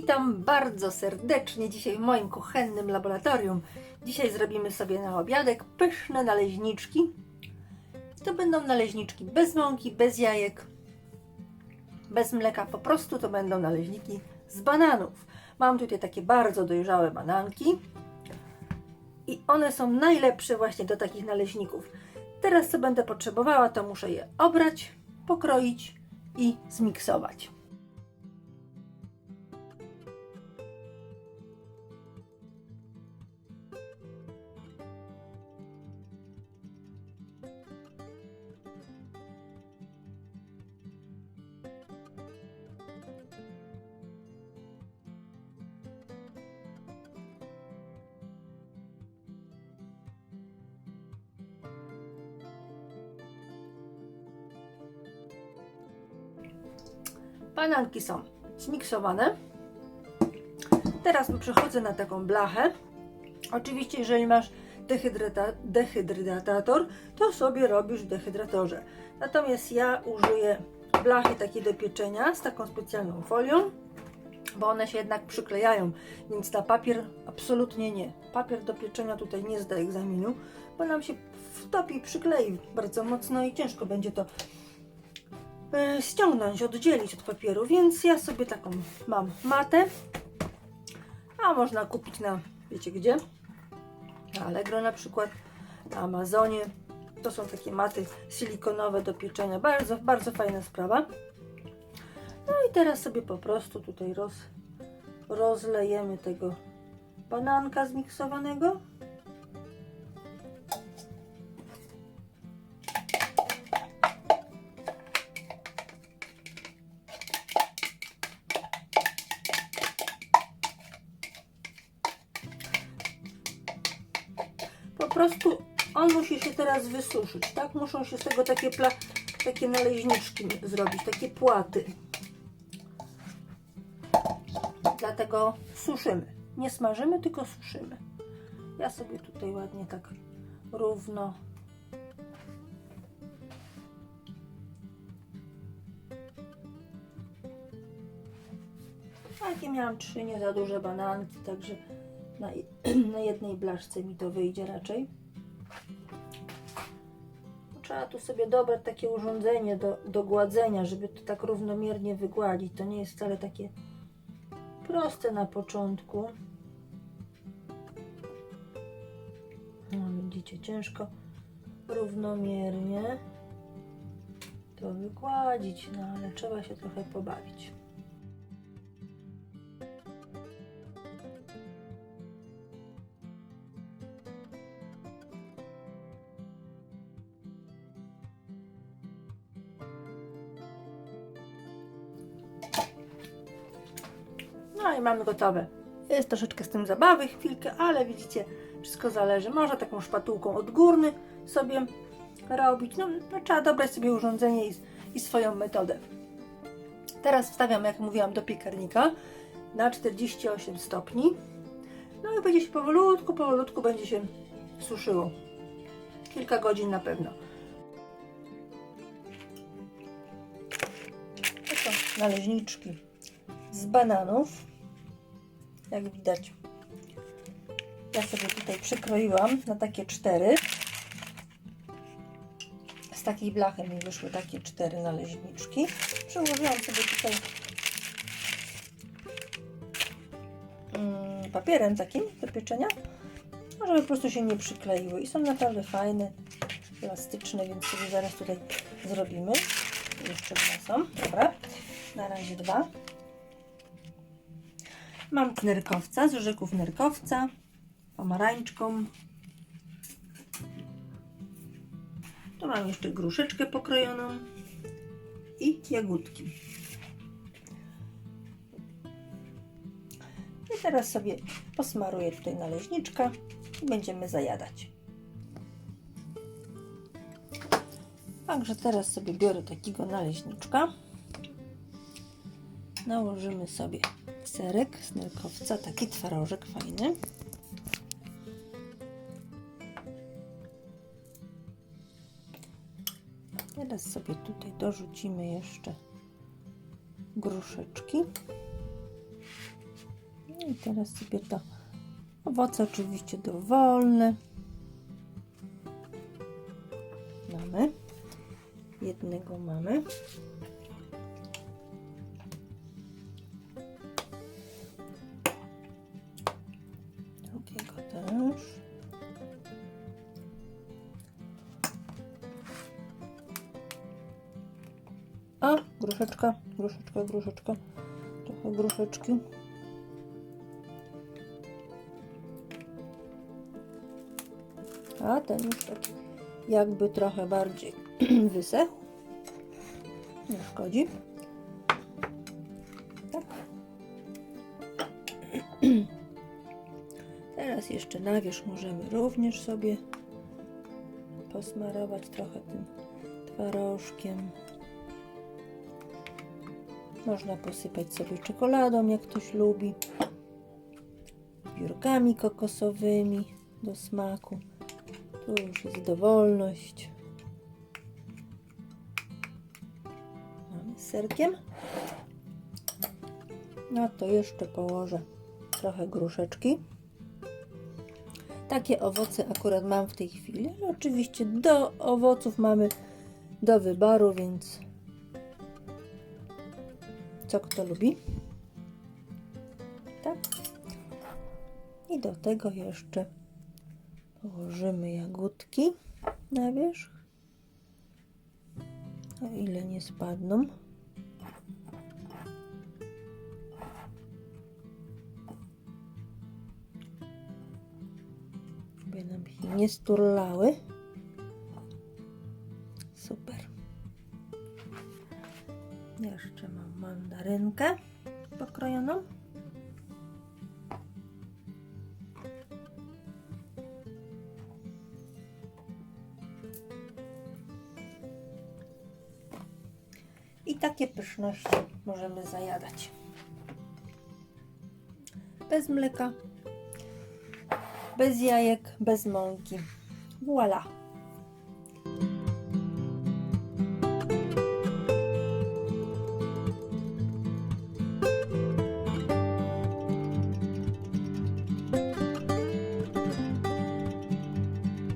Witam bardzo serdecznie dzisiaj w moim kuchennym laboratorium. Dzisiaj zrobimy sobie na obiadek pyszne naleźniczki. To będą naleźniczki bez mąki, bez jajek, bez mleka, po prostu to będą naleźniki z bananów. Mam tutaj takie bardzo dojrzałe bananki i one są najlepsze właśnie do takich naleźników. Teraz co będę potrzebowała, to muszę je obrać, pokroić i zmiksować. Bananki są zmiksowane. Teraz przechodzę na taką blachę. Oczywiście, jeżeli masz dehydratator, to sobie robisz w dehydratorze. Natomiast ja użyję blachy takiej do pieczenia z taką specjalną folią, bo one się jednak przyklejają, więc na papier absolutnie nie. Papier do pieczenia tutaj nie zda egzaminu, bo nam się wtopi, przyklei bardzo mocno i ciężko będzie to ściągnąć, oddzielić od papieru, więc ja sobie taką mam matę, a można kupić na, wiecie gdzie, na Allegro na przykład, na Amazonie. To są takie maty silikonowe do pieczenia, bardzo, bardzo fajna sprawa. No i teraz sobie po prostu tutaj roz, rozlejemy tego bananka zmiksowanego. Prostu on musi się teraz wysuszyć, tak? Muszą się z tego takie, pla, takie naleźniczki zrobić, takie płaty. Dlatego suszymy. Nie smażymy, tylko suszymy. Ja sobie tutaj ładnie tak równo Takie miałam trzy nie za duże bananki, także na, na jednej blaszce mi to wyjdzie raczej. Trzeba tu sobie dobrać takie urządzenie do, do gładzenia, żeby to tak równomiernie wygładzić. To nie jest wcale takie proste na początku. No, widzicie, ciężko równomiernie to wygładzić, no ale trzeba się trochę pobawić. No i mamy gotowe. Jest troszeczkę z tym zabawy, chwilkę, ale widzicie, wszystko zależy. Można taką szpatułką odgórny sobie robić. No, no trzeba dobrać sobie urządzenie i, i swoją metodę. Teraz wstawiam, jak mówiłam, do piekarnika na 48 stopni. No i będzie się powolutku, powolutku będzie się suszyło. Kilka godzin na pewno. To są naleźniczki z bananów. Jak widać, ja sobie tutaj przykroiłam na takie cztery. Z takiej blachy mi wyszły takie cztery naleźniczki. Przyłożyłam sobie tutaj mm, papierem takim do pieczenia, no, żeby po prostu się nie przykleiły. I są naprawdę fajne, elastyczne, więc sobie zaraz tutaj zrobimy. Jeszcze dwa są, dobra. Na razie dwa. Mam nerkowca z orzeków nerkowca, pomarańczką. Tu mam jeszcze gruszeczkę pokrojoną i jagódki. I teraz sobie posmaruję tutaj naleźniczka i będziemy zajadać. Także teraz sobie biorę takiego naleźniczka. Nałożymy sobie serek z nerkowca, taki twarożek fajny. Teraz sobie tutaj dorzucimy jeszcze gruszeczki. No I teraz sobie to owoce oczywiście dowolne. Mamy. Jednego mamy. A, gruszeczka, gruszeczka, gruszeczka. Trochę gruszeczki. A ten już taki jakby trochę bardziej wysechł. Nie szkodzi. Tak. Teraz jeszcze na wierzch możemy również sobie posmarować trochę tym twarożkiem. Można posypać sobie czekoladą, jak ktoś lubi. Biurkami kokosowymi do smaku. Tu już jest dowolność. Mamy serkiem. No to jeszcze położę trochę gruszeczki. Takie owoce akurat mam w tej chwili. oczywiście do owoców mamy do wyboru, więc co kto lubi. Tak. I do tego jeszcze położymy jagódki na wierzch. O ile nie spadną. By nam się nie sturlały. Super. Jeszcze mam mandarynkę pokrojoną. I takie pyszności możemy zajadać. Bez mleka, bez jajek, bez mąki. Voila!